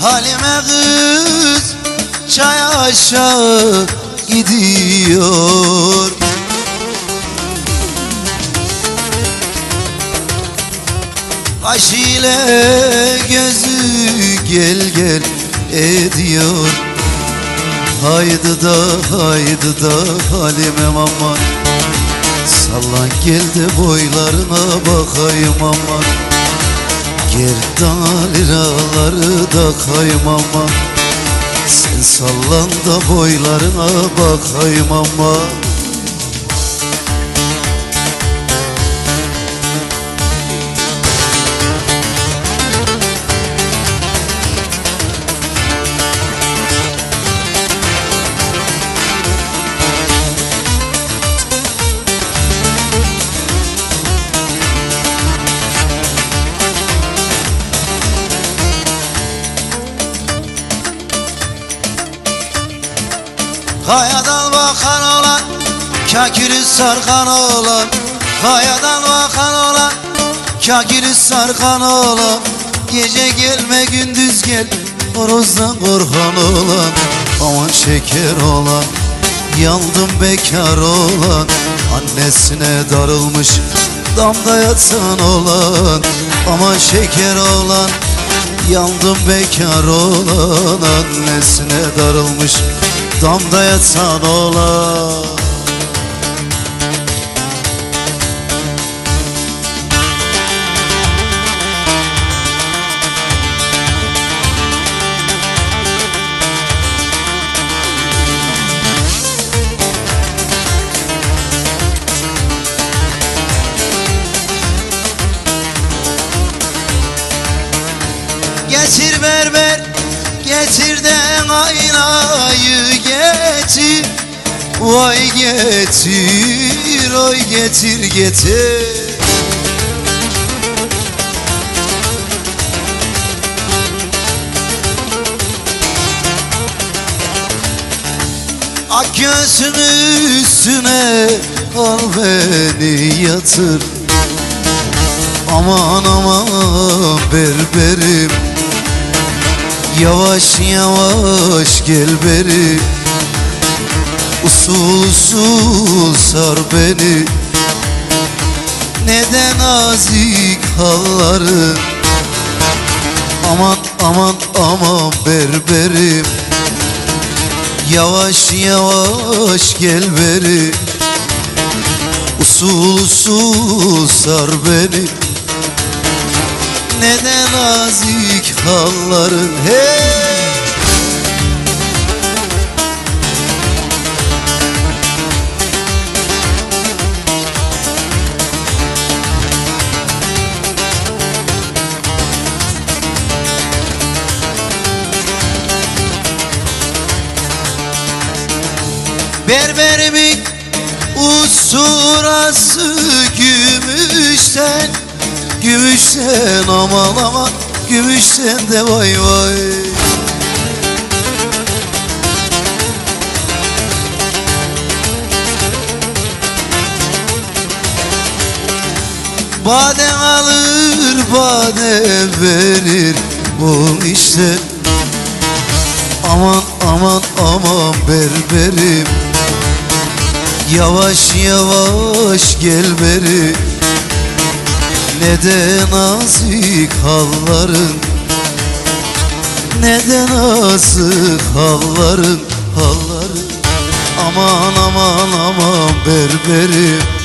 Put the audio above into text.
Halime kız çay aşağı gidiyor. Kaş ile gözü gel gel ediyor. Haydi da haydi da halimem aman Sallan gel de boylarına bakayım aman Gerdan liraları da kayım aman Sen sallan da boylarına bakayım aman Kayadan bakan olan Kakiri sarkan olan Kayadan bakan olan Kakiri sarkan olan Gece gelme gündüz gel Horozdan korkan olan Aman şeker olan Yandım bekar olan Annesine darılmış Damda yatsan olan Aman şeker olan Yandım bekar olan Annesine darılmış Damda yatsan olan Getir berber Getir de aynayı getir. Vay getir Oy getir getir. Ak göğsünün üstüne al beni yatır. Aman aman berberim Yavaş yavaş gel beri Usul usul sar beni. Neden nazik halların Aman aman aman berberim. Yavaş yavaş gel beri Usul usul sar beni Neden nazik halların hey. Berberimin gümüşten Gümüşten aman aman. Gümüşten de vay vay. Badem alır badem verir bu işten. Aman aman aman berberim. Yavaş yavaş gel beri Neden nazik halların? Neden azık halların? Halların. Aman aman aman berberim